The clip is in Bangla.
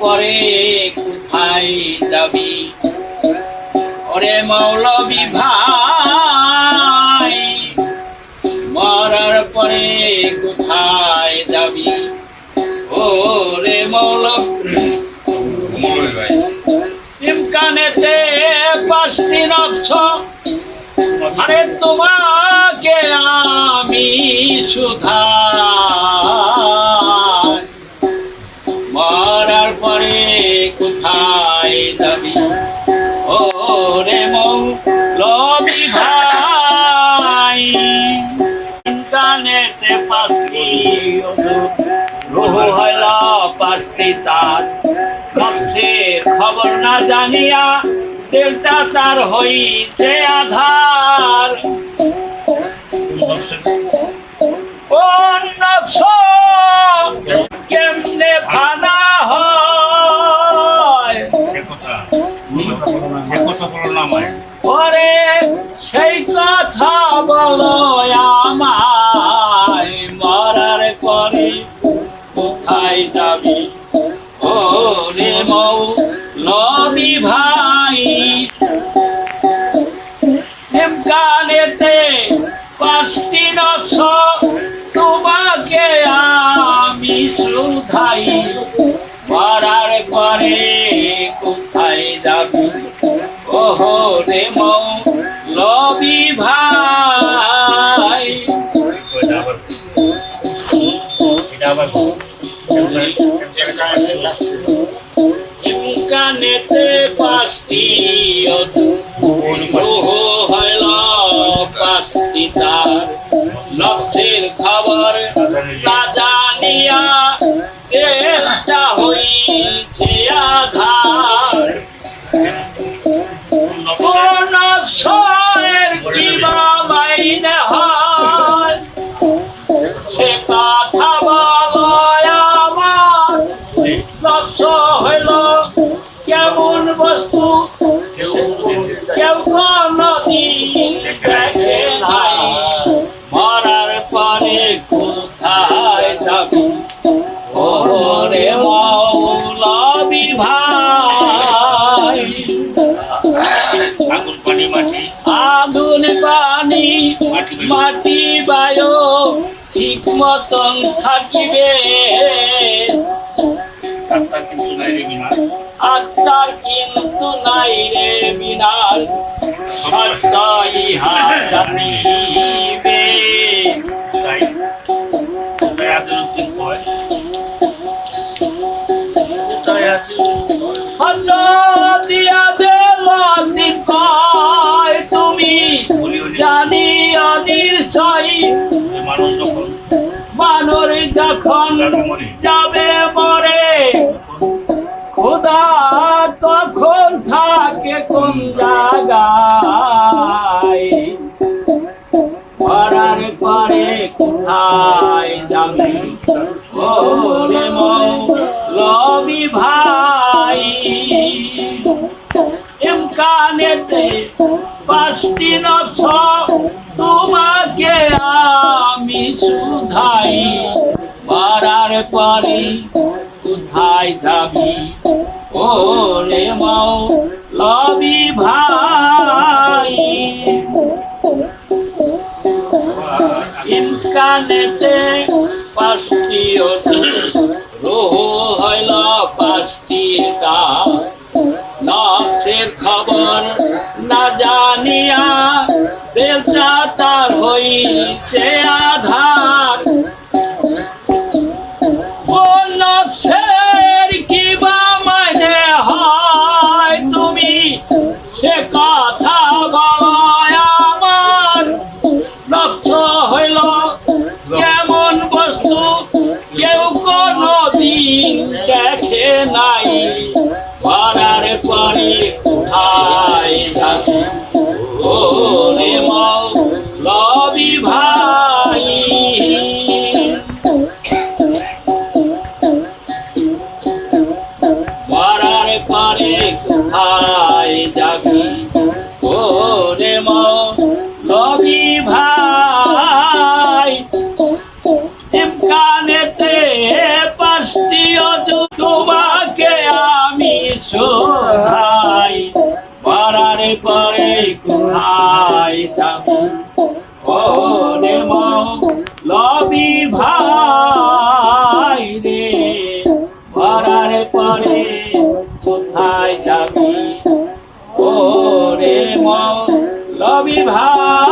পরে কোথায় যাবি? ওরে মৌলবি ভাই, মরার পরে কোথায় যাবি? ও রে ভাই, ইমকানেতে পাঁচটি নচ্ছ তোমাকে আমি সুধা রে মৌ লবি ভাই। ইন্টারনেটে পাখি রোহ হইল পাখি তার। সবচেয়ে খবর না জানিয়া দিলটা তার হইছে আধার। কোন নফস পরে কোথায় যাবি? ওহো রে মৌ লবি ভাই। ইমকানেতে পাঁচটি হইল পাঁচটি তার। খবর তা আগুন পানি মাটি বায়ো ঠিক মতন থাকিবে। আত্মার কিন্তু নাই রে বিনার সত্য ইহা জানিবে যাবে মরে। খোদা তখন থাকে কোন জায়গায়? মরার পরে কোথায় যাবি? ও রে লবি ভাই। ইমকানেতে পাঁচটি নছ তোমাকে আমি শুধাই। মরার পরে কোথায় যাবি? ও রে মৌ লবি ভাই। ইনকানেতে পাঁচটি রোহ হইল পাঁচটি গাছ নকশের খবর না জানিয়া বেলচা তার হইছে আধার লবি ভাই রে পরে কোথায় যাবি? ওরে লবি ভাই